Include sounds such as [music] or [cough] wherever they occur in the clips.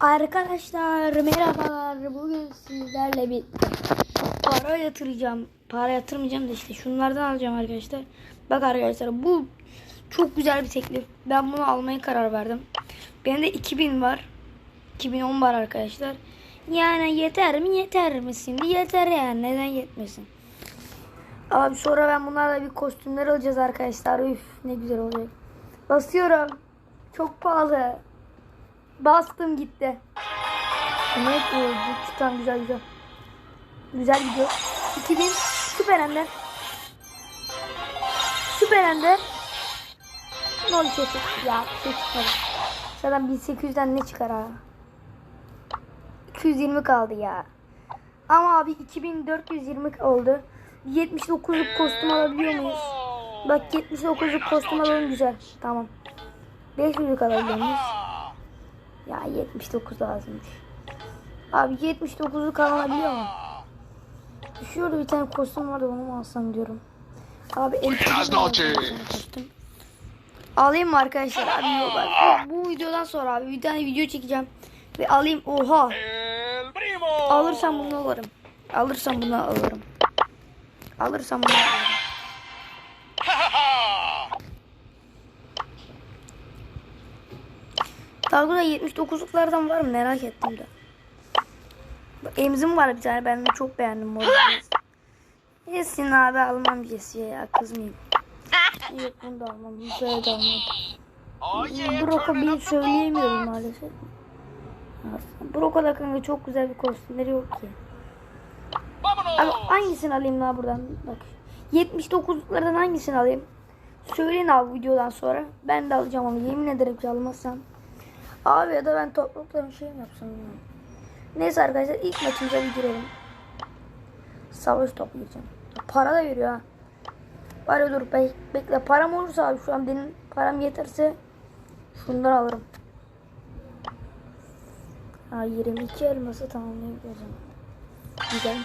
Arkadaşlar merhabalar. Bugün sizlerle bir para yatıracağım. Para yatırmayacağım da işte şunlardan alacağım arkadaşlar. Bak arkadaşlar bu çok güzel bir teklif. Ben bunu almaya karar verdim. Benim de 2000 var. 2010 var arkadaşlar. Yani yeter mi? Yeter mi? Şimdi yeter yani. Neden yetmesin? Abi sonra ben bunlarla bir kostümler alacağız arkadaşlar. Üf ne güzel olacak. Basıyorum. Çok pahalı. Bastım gitti. Evet oldu. Tutan güzel güzel. Güzel gidiyor. 2000 süper ender. Süper ender. Ne oldu şey çıktı ya? Şey çıkmadı. Zaten 1800'den ne çıkar ha? 220 kaldı ya. Ama abi 2420 oldu. 79'luk kostüm alabiliyor muyuz? Bak 79'luk kostüm alalım güzel. Tamam. 500'lük alabiliyor muyuz? Ya 79 lazımmış. Abi 79'luk alınabiliyor mu? Şurada bir tane kostüm vardı onu mu alsam diyorum. Abi kostüm. Alayım mı arkadaşlar? Abi yok bak. Bu, videodan sonra abi bir tane video çekeceğim. Ve alayım. Oha. Alırsam bunu alırım. Alırsam bunu alırım. Alırsam bunu alırım. Burada 79'luklardan var mı merak ettim de. Emzim var bir tane ben de çok beğendim bu. Yesin abi almam Jesse'ye ya kızmayayım. [laughs] Yok bunu da almam. Bunu şöyle de almam. İt bir söyleyemiyorum maalesef. Brock'a da kanka çok güzel bir kostümleri yok ki. Abi hangisini alayım daha buradan? Bak. 79'lardan hangisini alayım? Söyleyin abi videodan sonra. Ben de alacağım ama yemin ederim ki almazsam. Abi ya da ben toplulukla bir şey mi yapsam. Neyse arkadaşlar ilk maçımıza bir girelim. Savaş toplayacağım. Para da veriyor ha. Bari dur be bekle. Param olursa abi şu an benim param yeterse şundan alırım. Ha 22 elması zaman. Güzel.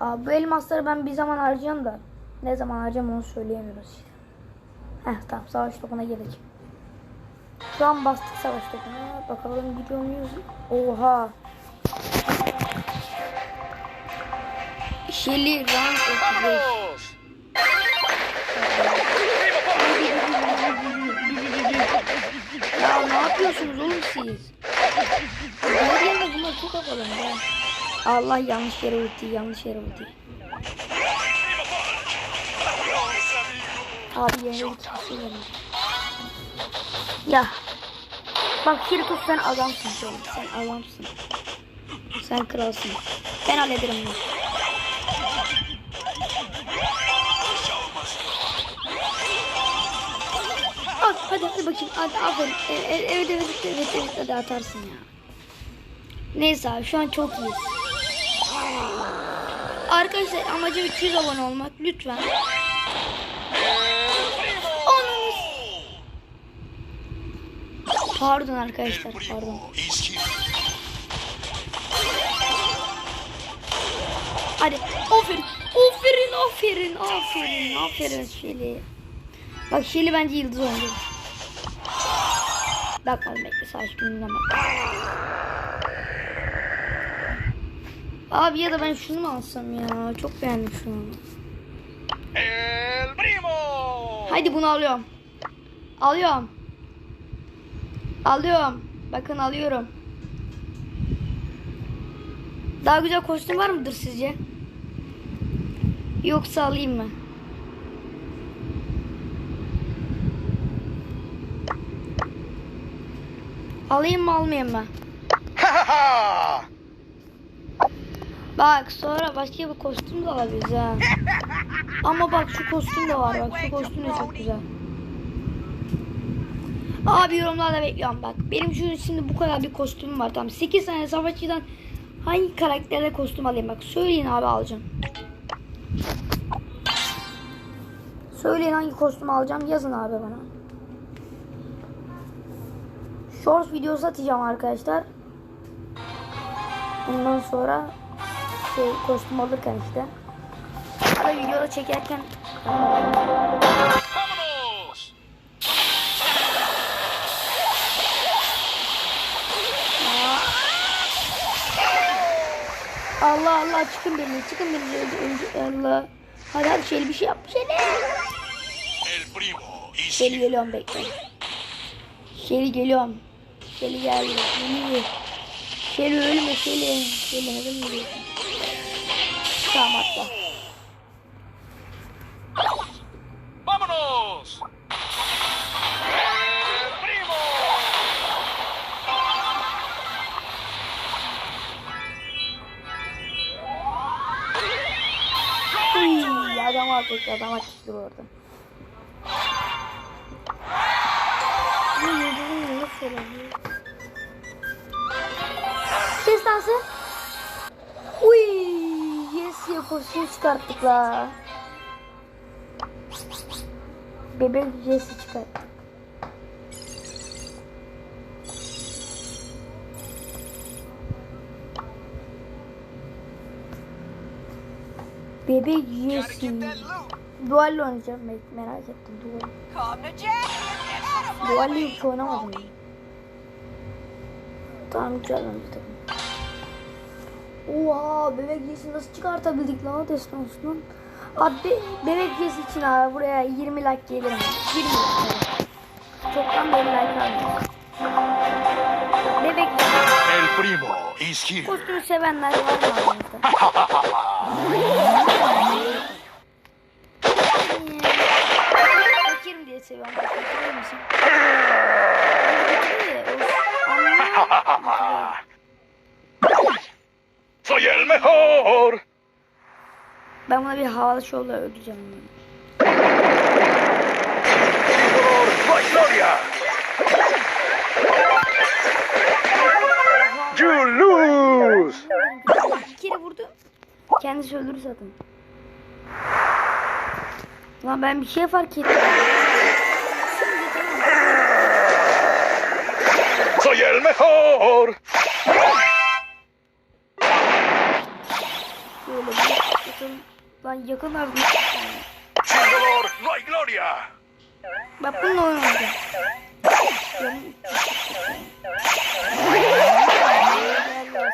Abi bu elmasları ben bir zaman harcayacağım da ne zaman harcayacağım onu söyleyemiyoruz işte. Heh tamam savaş topuna geldik. Şu an bastık savaş topuna. Bakalım gidiyor muyuz? Oha. Şeli rank 35. Vámonos. Ya ne yapıyorsunuz oğlum siz? Bunlar yerine bunlar çok havalı ya. Allah yanlış yere ulti, yanlış yere ulti. Abi yerine verin. Ya. Bak Kirkus sen adamsın oğlum. Sen adamsın. Sen kralsın. Ben hallederim bunu. Hadi hadi bakayım. Hadi aferin. E, e, Evet evet evet evet, evet hadi atarsın ya. Neyse abi şu an çok iyi. Arkadaşlar amacım 200 abone olmak. Lütfen. Pardon arkadaşlar pardon. Hadi aferin. Aferin aferin aferin aferin Şeli. Bak Şeli bence yıldız oyuncu. Bak hadi bekle savaş bak. Abi ya da ben şunu mu alsam ya? Çok beğendim şunu. El primo. Haydi bunu alıyorum. Alıyorum. Alıyorum. Bakın alıyorum. Daha güzel kostüm var mıdır sizce? Yoksa alayım mı? Alayım mı almayayım mı? [laughs] Bak sonra başka bir kostüm de alabiliriz ha. [laughs] Ama bak şu kostüm de var bak şu kostüm de çok güzel. Abi yorumlarda bekliyorum bak. Benim şu şimdi bu kadar bir kostümüm var tamam. 8 tane savaşçıdan hangi karakterle kostüm alayım bak. Söyleyin abi alacağım. Söyleyin hangi kostüm alacağım yazın abi bana. Shorts videosu atacağım arkadaşlar. Ondan sonra şey kostüm alırken işte. Hatta videoda çekerken Allah Allah çıkın beni çıkın beni önce, önce Allah. Hadi hadi Şeli bir şey yap Şeli here. geliyorum bekle. Şeli geliyorum. Şeli geldi. Şeli. Şeli ölme Şeli. Şeli neden geliyorsun? Tamam atla. Vámonos. Uy, adam atladı orada. Ne yediğini nasıl söylemiyor? Destansı. Uy, yes ya kostüm çıkarttık la. Bebek Jesse çıkarttık. Bebek loot. Dualle oynayacağım merak ettim. Jack. Dualle hiç oynamadım. Tamam güzel oynadı takım. Oha bebek Jesse nasıl çıkartabildik lan o destansından. Abi be- bebek Jesse için abi buraya 20 like gelirim. 20 like. Çoktan beri like almıyorum. Primo is here. Kostümü sevenler var mı aranızda? Fakirim diye seviyorum. Fakirir misin? Soy el mejor. Ben buna bir havalı şovla. Por la gloria. You lose. Bir kere vurdu. Kendisi öldürür zaten. Lan ben bir şey fark ettim. Soy el mejor. Şöyle bir yakın. Lan yakın ardına. Sin dolor no hay gloria. Bak bununla oynayacağım.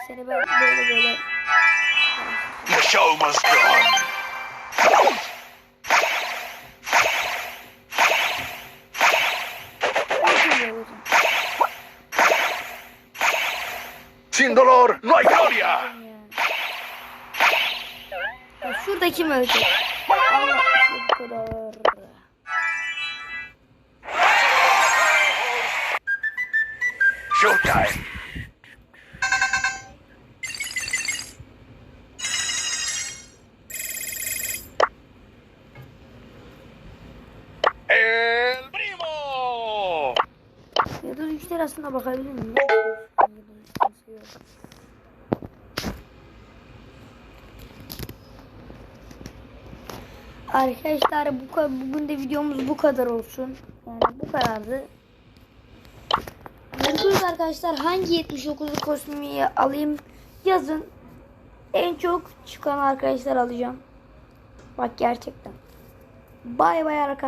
Seni ben böyle böyle. The show must go on. Sin dolor no hay gloria. Şurada kim ölecek? Allah işte bu kadar. Showtime. lirasına bakabilir miyim? Arkadaşlar bu bugün de videomuz bu kadar olsun. Yani bu kadardı. Görüşürüz arkadaşlar. Hangi 79'lu kostümü alayım? Yazın. En çok çıkan arkadaşlar alacağım. Bak gerçekten. Bay bay arkadaşlar.